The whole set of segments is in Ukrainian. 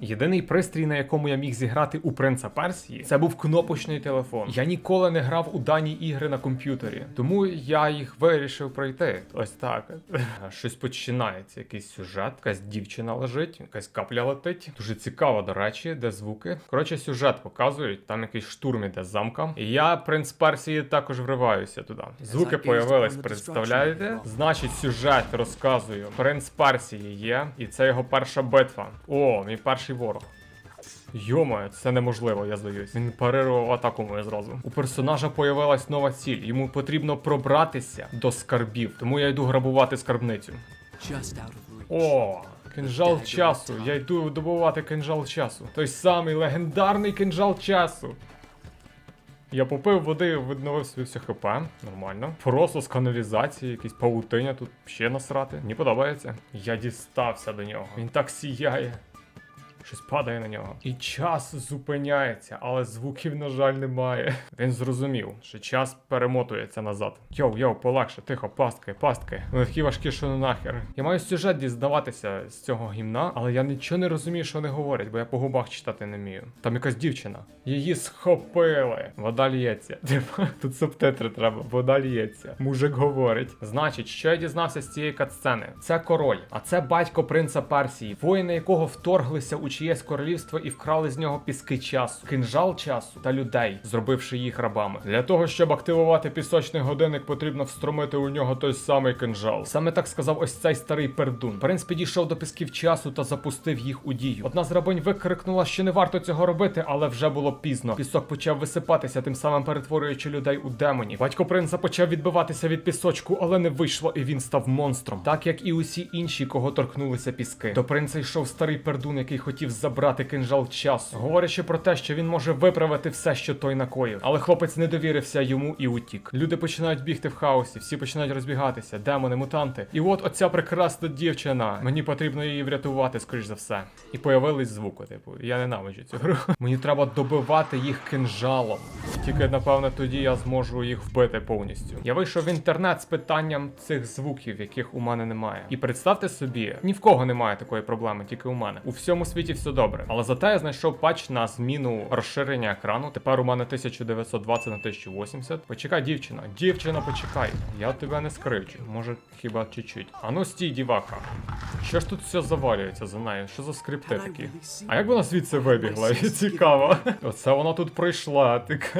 Єдиний пристрій, на якому я міг зіграти у принца Персії, це був кнопочний телефон. Я ніколи не грав у дані ігри на комп'ютері, тому я їх вирішив пройти. Ось так. Щось починається, якийсь сюжет, якась дівчина лежить, якась капля летить. Дуже цікаво, до речі, де звуки. Коротше, сюжет показують, там якийсь штурм іде з замка. І я, принц Персії, також вриваюся туди. Звуки появились, представляєте? Значить, сюжет розказую. Принц Персії є, і це його перша битва. О, мій перший ворог. Йома, це неможливо, я здаюсь. Він парирував атаку мою зразу. У персонажа появилась нова ціль. Йому потрібно пробратися до скарбів. Тому я йду грабувати скарбницю. О, кинжал часу. Я йду добувати кинжал часу. Той самий легендарний кинжал часу. Я попив води, відновив собі все хп. Нормально. Просто з каналізації, якісь павутиня тут ще насрати. Мені подобається. Я дістався до нього. Він так сіяє. Щось падає на нього. І час зупиняється, але звуків, на жаль, немає. Він зрозумів, що час перемотується назад. Йоу, йоу, полегше, тихо, пастки, пастки. Вони такі важкі, що ну нахер. Я маю сюжет дізнаватися з цього гімна, але я нічого не розумію, що вони говорять, бо я по губах читати не вмію. Там якась дівчина. Її схопили. Вода лється. Тут субтитри треба, вода лється. Мужик говорить. Значить, що я дізнався з цієї катсцени? Це король, а це батько принца Персії, воїни якого вторглися у чиєсь королівство і вкрали з нього піски часу, кинжал часу та людей, зробивши їх рабами. Для того, щоб активувати пісочний годинник, потрібно встромити у нього той самий кинжал. Саме так сказав ось цей старий пердун. Принц підійшов до пісків часу та запустив їх у дію. Одна з рабинь викрикнула, що не варто цього робити, але вже було пізно. Пісок почав висипатися, тим самим перетворюючи людей у демонів. Батько принца почав відбиватися від пісочку, але не вийшло, і він став монстром, так як і усі інші, кого торкнулися піски. До принца йшов старий пердун, який хотів забрати кинжал часу, говорячи про те, що він може виправити все, що той накоїв. Але хлопець не довірився йому і утік. Люди починають бігти в хаосі, всі починають розбігатися, демони, мутанти. І от оця прекрасна дівчина. Мені потрібно її врятувати, скоріш за все. І появились звуки. Типу, я ненавиджу цю гру. Мені треба добивати їх кинжалом. Тільки напевно тоді я зможу їх вбити повністю. Я вийшов в інтернет з питанням цих звуків, яких у мене немає. І представте собі, ні в кого немає такої проблеми, тільки у мене. У всьому світі все добре. Але зате я знайшов патч на зміну розширення екрану. Тепер у мене 1920 на 1080. Почекай, дівчина. Дівчина, почекай. Я тебе не скривчу. Може, хіба чуть-чуть. А ну стій, діваха. Що ж тут все завалюється за нею? Що за скрипти такі? А як вона звідси вибігла? Цікаво. Оце вона тут прийшла. Так.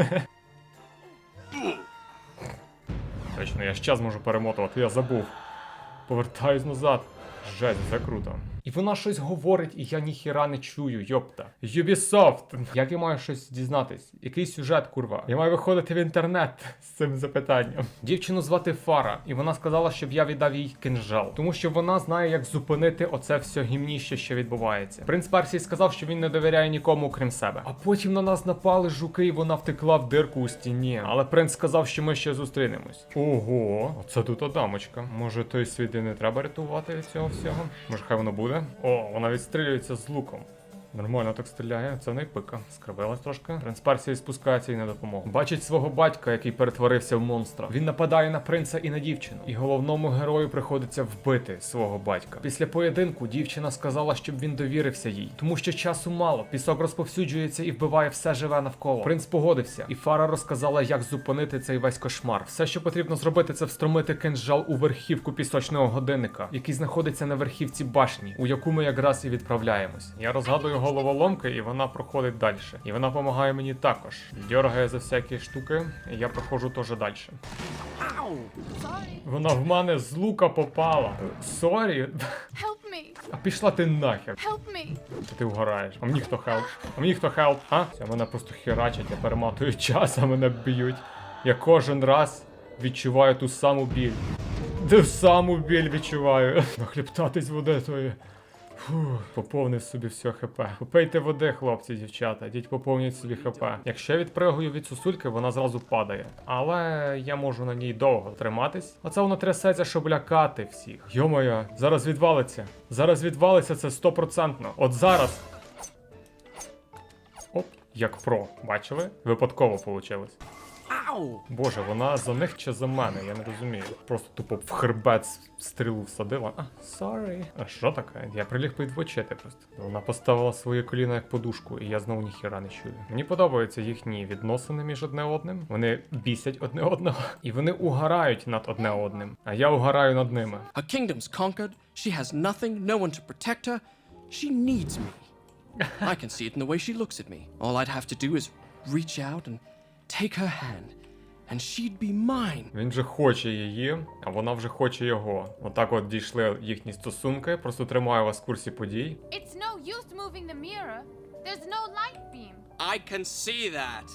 Точно, я ще зможу перемотувати, я забув. Повертаюсь назад. Жесть, закруто. І вона щось говорить, і я ніхіра не чую, йопта. Ubisoft! Як я маю щось дізнатись? Який сюжет, курва? Я маю виходити в інтернет з цим запитанням. Дівчину звати Фара, і вона сказала, щоб я віддав їй кинжал, тому що вона знає, як зупинити оце все гімніще, що відбувається. Принц Персії сказав, що він не довіряє нікому, крім себе. А потім на нас напали жуки, і вона втекла в дирку у стіні. Але принц сказав, що ми ще зустрінемось. Ого, оце тут дамочка. Може, той світ і не треба рятувати від цього всього? Може, хай воно буде? О, вона відстрілюється з луком. Нормально так стріляє, це не пика. Скривилась трошки. Принц Персії спускається і на допомогу. Бачить свого батька, який перетворився в монстра. Він нападає на принца і на дівчину. І головному герою приходиться вбити свого батька. Після поєдинку дівчина сказала, щоб він довірився їй, тому що часу мало. Пісок розповсюджується і вбиває все живе навколо. Принц погодився, і Фара розказала, як зупинити цей весь кошмар. Все, що потрібно зробити, це встромити кинжал у верхівку пісочного годинника, який знаходиться на верхівці башні, у яку ми якраз і відправляємось. Я розгадую головоломки, і вона проходить далі. І вона допомагає мені також. Дьоргає за всякі штуки, і я проходжу теж далі. Вона в мене з лука попала. Сорі. А пішла ти нахер. Що ти вгораєш? А мені хто хелп? А мені хто хелп? А? Це мене просто херачать, я перематую час, а мене б'ють. Я кожен раз відчуваю ту саму біль. Ту саму біль відчуваю. Нахліптатись води тої. Фух, поповнив собі все хп. Попийте води, хлопці, дівчата, йдіть поповніть собі хп. Якщо я відпригую від сосульки, вона зразу падає. Але я можу на ній довго триматись. Оце воно трясеться, щоб лякати всіх. Йо-моє, зараз відвалиться. Зараз відвалиться це стопроцентно. От зараз. Оп, як про, бачили? Випадково вийшло. How? Боже, вона за них чи за мене, я не розумію. Просто тупо в хребет стрілу всадила. А, sorry. А що таке? Я приліг підвочити просто. Вона поставила своє коліно як подушку, і я знову ніхіра не чую. Мені подобаються їхні відносини між одне одним. Вони бісять одне одного. І вони угорають над одне одним. А я угораю над ними. Her kingdom's conquered. She has nothing, no one to protect her. She needs me. I can see it in the way she looks at me. All I'd have to do is reach out and take her hand, and she'd be mine. Він же хоче її, а вона вже хоче його. Отак от дійшли їхні стосунки. Просто тримаю вас в курсі подій. It's no use moving the mirror. There's no light beam. I can see that.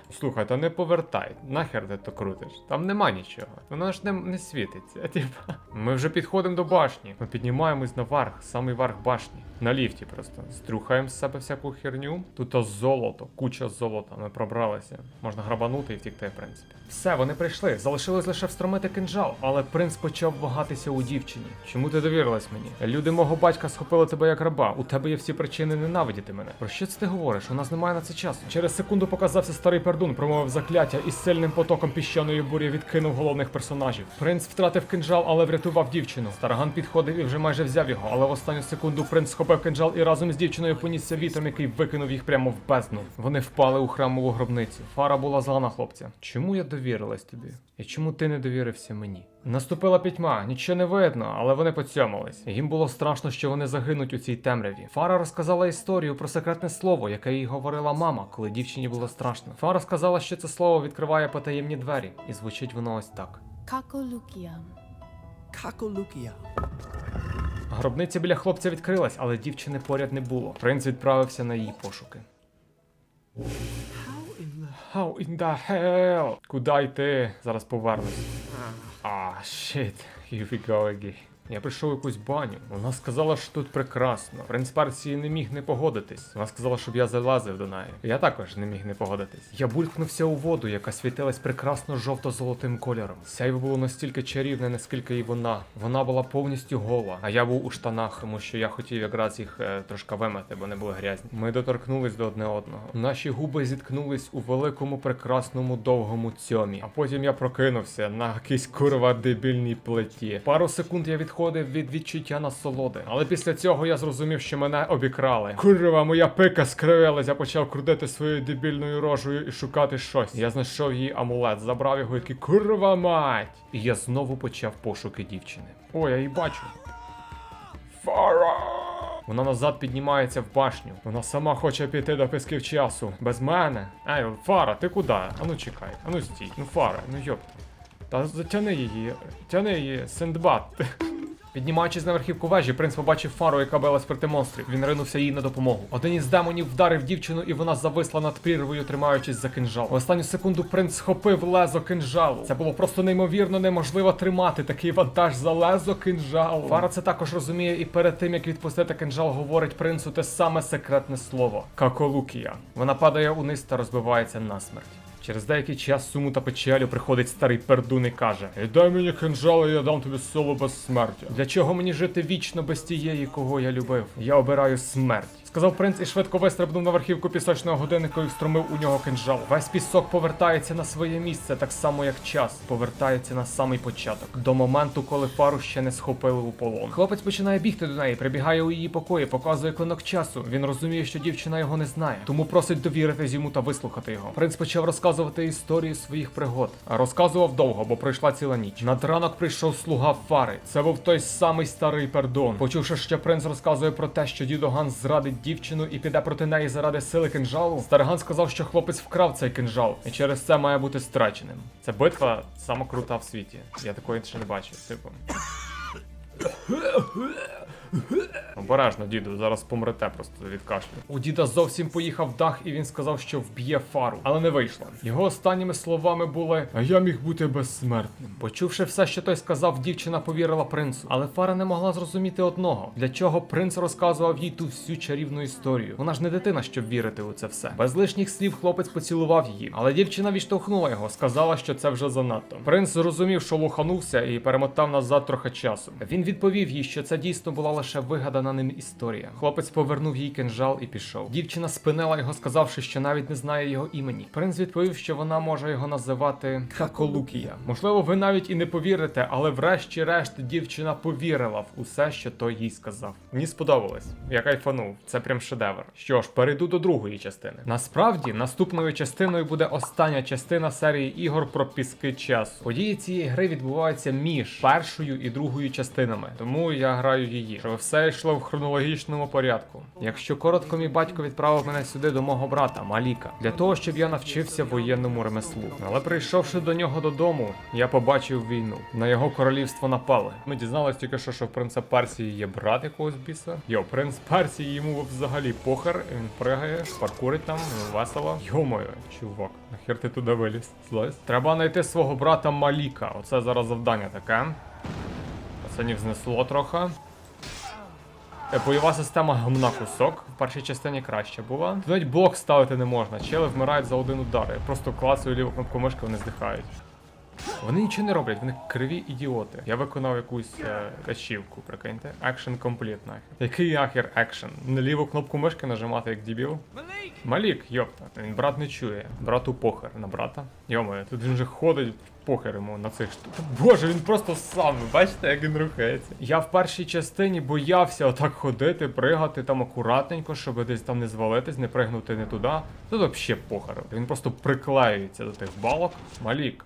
Слухай, та не повертай. Нахер ти то крутиш? Там нема нічого. Воно ж не, не світиться. Типа. Ми вже підходимо до башні. Ми піднімаємось наверх, самий верх башні. На ліфті просто. Стрюхаємо з себе всяку херню. Тут золото, куча золота. Ми пробралися. Можна грабанути і втікти, в принципі. Все, вони прийшли. Залишилось лише встромити кинджал, але принц почав вагатися у дівчині. Чому ти довірилась мені? Люди мого батька схопили тебе як раба. У тебе є всі причини ненавидіти мене. Про що це ти говориш? У нас немає на це часу. Через секунду показався старий пердун, промовив закляття і з сильним потоком піщаної бурі відкинув головних персонажів. Принц втратив кинджал, але врятував дівчину. Старган підходив і вже майже взяв його, але в останню секунду принц схопив кинджал і разом з дівчиною понісся вітром, який викинув їх прямо в бездну. Вони впали у храмову гробницю. Фара була зла на хлопця. Чому я довірилась тобі? І чому ти не довірився мені? Наступила пітьма, нічого не видно, але вони поцьомались. Їм було страшно, що вони загинуть у цій темряві. Фара розказала історію про секретне слово, яке їй говорила мама, коли дівчині було страшно. Фара сказала, що це слово відкриває потаємні двері, і звучить воно ось так. Kakolukiam. Kakolukia. Гробниця біля хлопця відкрилась, але дівчини поряд не було. Принц відправився на її пошуки. How in the hell? Куда йти? Зараз повернусь. А, shit, here we go again. Я прийшов у якусь баню. Вона сказала, що тут прекрасно. Принц Персії не міг не погодитись. Вона сказала, щоб я залазив до неї. Я також не міг не погодитись. Я булькнувся у воду, яка світилась прекрасно жовто-золотим кольором. Сяйво було настільки чарівне, наскільки і вона. Вона була повністю гола, а я був у штанах, тому що я хотів якраз їх е, трошки вимити, бо не були грязні. Ми доторкнулись до одне одного. Наші губи зіткнулись у великому прекрасному довгому цьомі. А потім я прокинувся на якійсь курва дебільній плиті. Пару секунд я відходив від відчуття насолоди, але після цього я зрозумів, що мене обікрали. Курва, моя пика скривилась, я почав крутити своєю дебільною рожею і шукати щось. Я знайшов її амулет, забрав його і курва мать. І я знову почав пошуки дівчини. О, я її бачу. Фара! Вона назад піднімається в башню. Вона сама хоче піти до писків часу. Без мене. Ей, Фара, ти куди? Ану чекай, ану стій. Ну Фара, ну йопта. Та затяни її, тяни її, Синдбад. Піднімаючись на верхівку вежі, принц побачив фару, яка билась проти монстрів. Він ринувся їй на допомогу. Один із демонів вдарив дівчину, і вона зависла над прірвою, тримаючись за кинжал. В останню секунду принц схопив лезо кинжалу. Це було просто неймовірно неможливо тримати такий вантаж за лезо кинжалу. Фара це також розуміє, і перед тим як відпустити кинжал, говорить принцу те саме секретне слово Каколукія. Вона падає униз та розбивається насмерть. Через деякий час суму та печалю приходить старий пердун і каже: Дай мені кинжал, і я дам тобі соло безсмертя. Для чого мені жити вічно без тієї, кого я любив? Я обираю смерть. Сказав принц і швидко вистрибнув на верхівку пісочного годинника і встромив у нього кинжал. Весь пісок повертається на своє місце, так само як час повертається на самий початок, до моменту, коли фару ще не схопили у полон. Хлопець починає бігти до неї, прибігає у її покої, показує клинок часу. Він розуміє, що дівчина його не знає, тому просить довіритись йому та вислухати його. Принц почав розказувати історії своїх пригод. А розказував довго, бо пройшла ціла ніч. Над ранок прийшов слуга Фари. Це був той самий старий пердон. Почувши, що принц розказує про те, що дідо Ганс зрадить дівчину і піде проти неї заради сили кинжалу. Старган сказав, що хлопець вкрав цей кинжал, і через це має бути страченим. Це битва сама крута в світі. Я такої ще не бачив. Типу. Обережно, діду, зараз помрете просто від кашлю. У діда зовсім поїхав дах, і він сказав, що вб'є фару, але не вийшло. Його останніми словами були: А я міг бути безсмертним. Почувши все, що той сказав, дівчина повірила принцу. Але фара не могла зрозуміти одного: для чого принц розказував їй ту всю чарівну історію. Вона ж не дитина, щоб вірити у це все. Без лишніх слів хлопець поцілував її, але дівчина відштовхнула його, сказала, що це вже занадто. Принц зрозумів, що лоханувся і перемотав назад трохи часу. Він відповів їй, що це дійсно була лише вигадана ним історія. Хлопець повернув їй кинжал і пішов. Дівчина спинила його, сказавши, що навіть не знає його імені. Принц відповів, що вона може його називати Хаколукія. Можливо, ви навіть і не повірите, але врешті-решт дівчина повірила в усе, що той їй сказав. Мені сподобалось. Я кайфанув. Це прям шедевр. Що ж, перейду до другої частини. Насправді, наступною частиною буде остання частина серії ігор про піски часу. Події цієї гри відбуваються між першою і другою частинами, тому я граю її, щоб все йшло в хронологічному порядку. Якщо коротко, мій батько відправив мене сюди до мого брата Маліка для того, щоб я навчився воєнному ремеслу. Але прийшовши до нього додому, я побачив війну. На його королівство напали. Ми дізналися тільки що, що в принца Персії є брат якогось біса. Йо, принц Персії йому взагалі похер. Він пригає, паркурить там, весело. Йо-моє, чувак, нахер ти туди виліз? Злазь. Треба знайти свого брата Маліка. Оце зараз завдання таке. Пацанів знесло трохи. Е, Бойова система гумна кусок. В першій частині краще була. Тут навіть блок ставити не можна. Чели вмирають за один удар. Я просто клацаю ліву кнопку мишки, вони здихають. Вони нічого не роблять, вони криві ідіоти. Я виконав якусь е, ачівку, прикиньте. Action complete нахер. Який нахер екшен? На ліву кнопку мишки нажимати як дебіл? Малік, йопта. Він брат не чує. Брату похер на брата. Йомаю, тут він же ходить похер йому на цих штуках. Боже, він просто сам, бачите, як він рухається. Я в першій частині боявся отак ходити, пригати там акуратненько, щоб десь там не звалитись, не пригнути не туди. Тут взагалі похер. Він просто приклеюється до тих балок. Малік.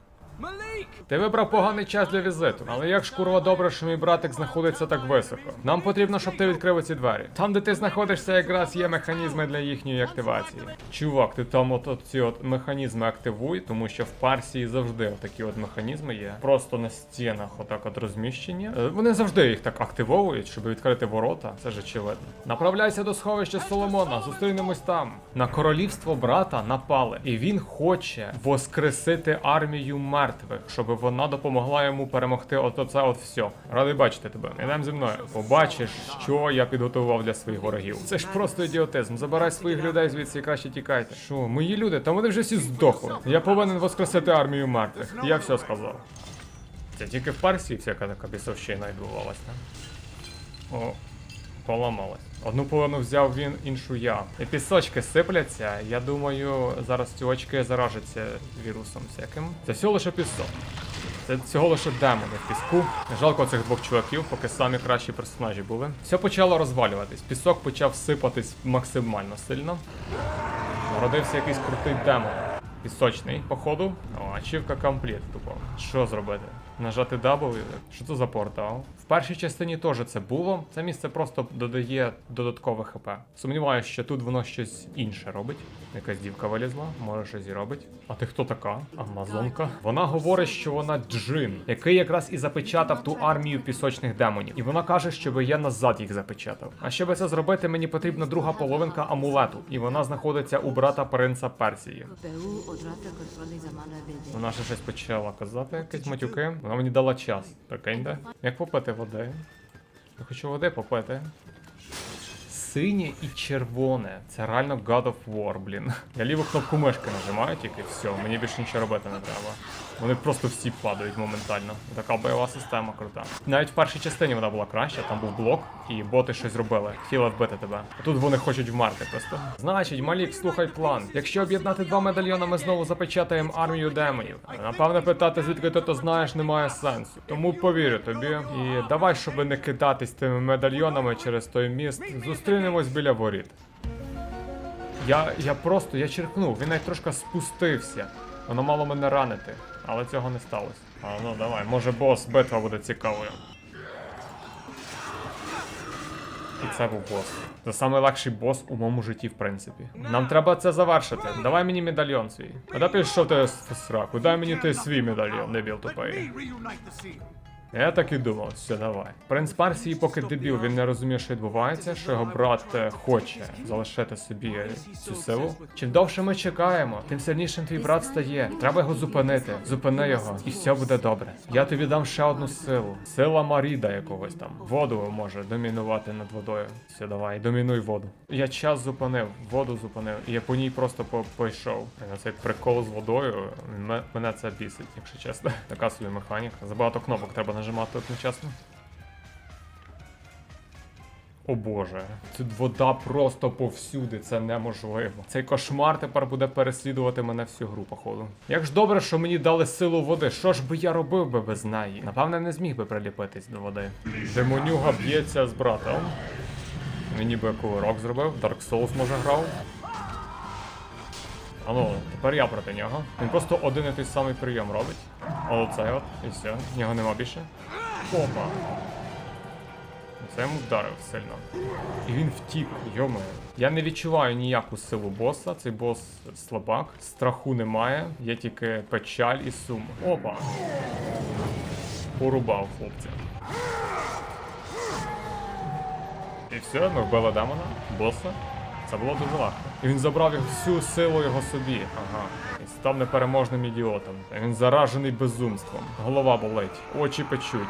Ти вибрав поганий час для візиту, але як ж добре, що мій братик знаходиться так високо. Нам потрібно, щоб ти відкрив ці двері. Там, де ти знаходишся, якраз є механізми для їхньої активації. Чувак, ти там от, от ці от механізми активуй, тому що в Парсії завжди такі от механізми є. Просто на стінах отак от розміщені. Е, Вони завжди їх так активовують, щоб відкрити ворота. Це ж очевидно. Направляйся до сховища Соломона, зустрінемось там. На королівство брата напали, і він хоче воскресити армію мертвих, щоб вона допомогла йому перемогти от оце от все. Радий бачити тебе. Ідем зі мною. Побачиш, що я підготував для своїх ворогів. Це ж просто ідіотизм. Забирай своїх людей звідси і краще тікайте. Що, мої люди? Та вони вже всі здохли. Я повинен воскресити армію мертвих. Я все сказав. Це тільки в Парсії всяка така бісовщина відбувалася. О, поламалась. Одну половину взяв він, іншу я. І пісочки сипляться. Я думаю, зараз ці очки заражаться вірусом всяким. Це всього лише пісок. Це всього лише демони в піску. Жалко цих двох чуваків, поки самі кращі персонажі були. Все почало розвалюватись. Пісок почав сипатись максимально сильно. Народився якийсь крутий демон. Пісочний, походу. О, ачівка комплект тупо. Що зробити? Нажати W? Що це за портал? В першій частині теж це було. Це місце просто додає додаткове хп. Сумніваюся, що тут воно щось інше робить. Якась дівка вилізла, може щось і робить. А ти хто така? Амазонка? Вона говорить, що вона джин, який якраз і запечатав ту армію пісочних демонів. І вона каже, щоб я назад їх запечатав. А щоб це зробити, мені потрібна друга половинка амулету, і вона знаходиться у брата принца Персії. Вона ще щось почала казати, якісь матюки. Вона мені дала час. Прикиньте. Як попити води? Я хочу води попити. Синє і червоне. Це реально God of War, блін. Я ліву кнопку мишки нажимаю тільки все, мені більше нічого робити не треба. Вони просто всі падають моментально. Така бойова система крута. Навіть в першій частині вона була краща, там був блок, і боти щось зробили. Хотіли вбити тебе. А тут вони хочуть вмерти просто. Значить, Малік, слухай план. Якщо об'єднати два медальйони, ми знову запечатаємо армію демонів. Напевне, питати, звідки ти то знаєш, немає сенсу. Тому повірю тобі. І давай, щоб не кидатись тими медальйонами через той міст, зустрінемось біля воріт. Я, я просто я черкнув, він навіть трошки спустився. Воно мало мене ранити, але цього не сталося. А ну давай, може бос, битва буде цікавою. І це був бос. Це найлегший бос у моєму житті, в принципі. Нам треба це завершити. Давай мені медальйон свій. Куди пішов ти сраку? Дай мені ти свій медальйон, дебіл тупий. Я так і думав, все, давай. Принц Парсії поки дебіл, він не розуміє, що відбувається, що його брат е, хоче залишити собі цю силу. Чим довше ми чекаємо, тим сильнішим твій брат стає. Треба його зупинити. Зупини його, і все буде добре. Я тобі дам ще одну силу. Сила Маріда якогось там. Воду може домінувати над водою. Все, давай, домінуй воду. Я час зупинив, воду зупинив, і я по ній просто по- пойшов. На цей прикол з водою мене це бісить, якщо чесно. Така собі механіка. Забагато кнопок треба нажимати одночасно. О боже, тут вода просто повсюди, це неможливо. Цей кошмар тепер буде переслідувати мене всю гру, походу. Як ж добре, що мені дали силу води, що ж би я робив би без неї? Напевне, не зміг би приліпитись до води. Демонюга б'ється з братом. Він ніби кувирок зробив, Dark Souls може грав. А ну, тепер я проти нього. Він просто один і той самий прийом робить. Оцей от, і все, нього нема більше. Опа. Це йому вдарив сильно. І він втік, йомає. Я не відчуваю ніяку силу боса. Цей бос слабак, страху немає, є тільки печаль і сум. Опа. Порубав хлопця. І все, ми вбили демона, боса. Це було дуже важко. І він забрав всю силу його собі. Ага. І став непереможним ідіотом. Він заражений безумством. Голова болить, очі печуть.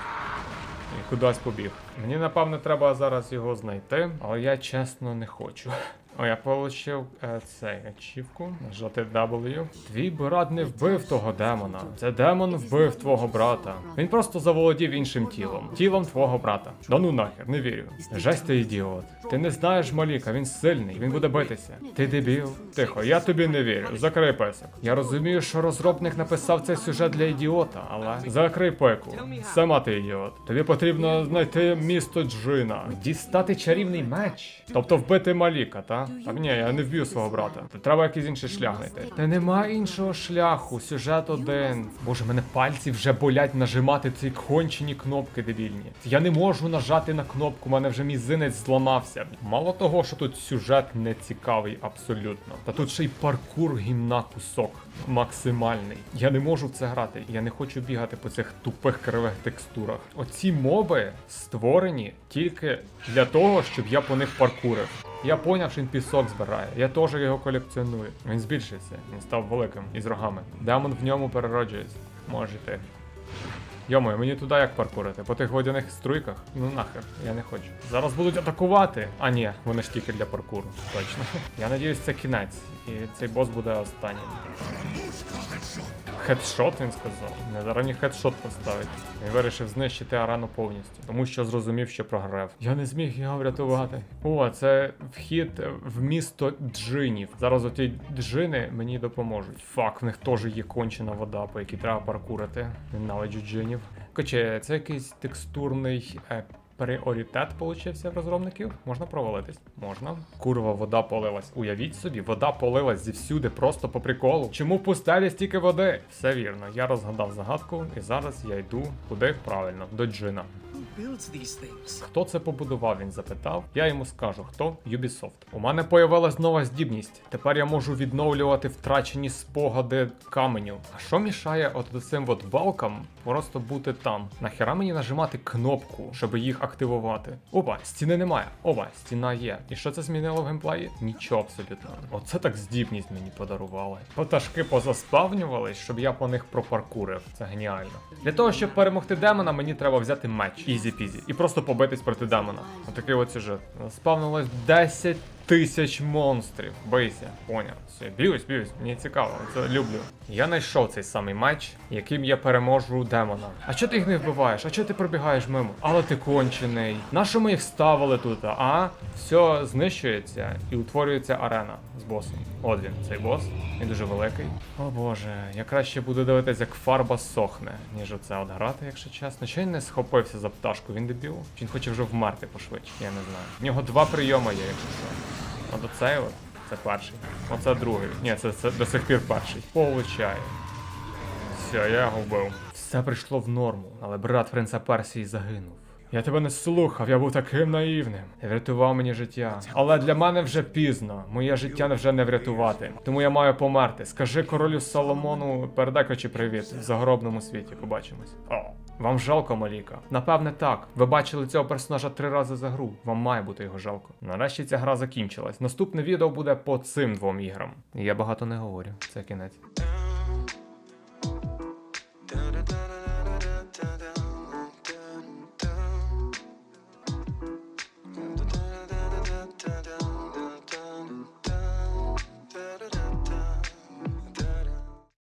І кудись побіг. Мені напевне треба зараз його знайти, але я чесно не хочу. О, я отримав е, цей ачівку. Нажати W. Твій брат не вбив того демона. Це демон вбив твого брата. Він просто заволодів іншим тілом. Тілом твого брата. Да ну нахер, не вірю. Жесть ти ідіот. Ти не знаєш Маліка, він сильний, він буде битися. Ти дебіл. Тихо, я тобі не вірю. Закрий песик. Я розумію, що розробник написав цей сюжет для ідіота, але закрий пеку. Сама ти ідіот. Тобі потрібно знайти місто Джина, дістати чарівний меч. Тобто вбити Маліка, та? Так ні, я не вб'ю свого брата. Та треба якийсь інший шлях знайти. Та нема іншого шляху, сюжет один. Боже, мене пальці вже болять нажимати ці кончені кнопки дебільні. Я не можу нажати на кнопку, мене вже мізинець зламався. Мало того, що тут сюжет не цікавий абсолютно. Та тут ще й паркур гімна кусок. Максимальний. Я не можу в це грати. Я не хочу бігати по цих тупих кривих текстурах. Оці моби створені тільки для того, щоб я по них паркурив. Я поняв, що він пісок збирає. Я теж його колекціоную. Він збільшився, він став великим і з рогами. Демон в ньому перероджується. Може йти. Йомою, мені туди як паркурити? По тих водяних струйках? Ну нахер, я не хочу. Зараз будуть атакувати. А ні, вони ж тільки для паркуру. Точно. Я надіюсь, це кінець. І цей бос буде останнім. Хедшот він сказав. Не зараз хедшот поставить. Він вирішив знищити арену повністю, тому що зрозумів, що програв. Я не зміг його врятувати. О, це вхід в місто джинів. Зараз оті джини мені допоможуть. Фак, в них теж є кончена вода, по якій треба паркурити. Ненавиджу джинів. Короче, це якийсь текстурний. Пріоритет получився в розробників. Можна провалитись? Можна. Курва, вода полилась. Уявіть собі, вода полилась зівсюди, просто по приколу. Чому в пустелі стільки води? Все вірно, я розгадав загадку, і зараз я йду куди правильно, до джина. Хто це побудував? Він запитав. Я йому скажу, хто Ubisoft. У мене появилась нова здібність. Тепер я можу відновлювати втрачені спогади каменю. А що мішає от цим от балкам просто бути там? Нахера мені нажимати кнопку, щоб їх активувати? Опа, стіни немає. Опа, стіна є. І що це змінило в геймплеї? Нічого абсолютно. Оце так здібність мені подарували. Пташки позаспавнювались, щоб я по них пропаркурив. Це геніально. Для того, щоб перемогти демона, мені треба взяти меч. Ізі-пізі. І просто побитись проти демона. Отакий от сюжет. Спавнилось 10 тисяч монстрів. Бийся, поняв. Все, б'юсь, б'юсь, мені цікаво, це люблю. Я знайшов цей самий меч, яким я переможу демона. А чого ти їх не вбиваєш? А чого ти пробігаєш мимо? Але ти кончений. Нащо ми їх ставили тут? А? Все знищується і утворюється арена з босом. От він, цей бос. Він дуже великий. О боже, я краще буду дивитися, як фарба сохне, ніж оце от грати, якщо чесно. Чи він не схопився за пташку? Він дебіл? Чи він хоче вже вмерти пошвидше? Я не знаю. В нього два прийоми є, якщо що. От оцей от, це перший. Оце другий. Ні, це, це до сих пір перший. Получаю. Все, я його вбив. Все прийшло в норму, але брат принца Персії загинув. Я тебе не слухав, я був таким наївним. Ти врятував мені життя. Але для мене вже пізно. Моє життя вже не врятувати. Тому я маю померти. Скажи королю Соломону, передай кочі привіт в загробному світі. Побачимось. Вам жалко Маліка? Напевне, так. Ви бачили цього персонажа три рази за гру. Вам має бути його жалко. Нарешті ця гра закінчилась. Наступне відео буде по цим двом іграм. Я багато не говорю. Це кінець.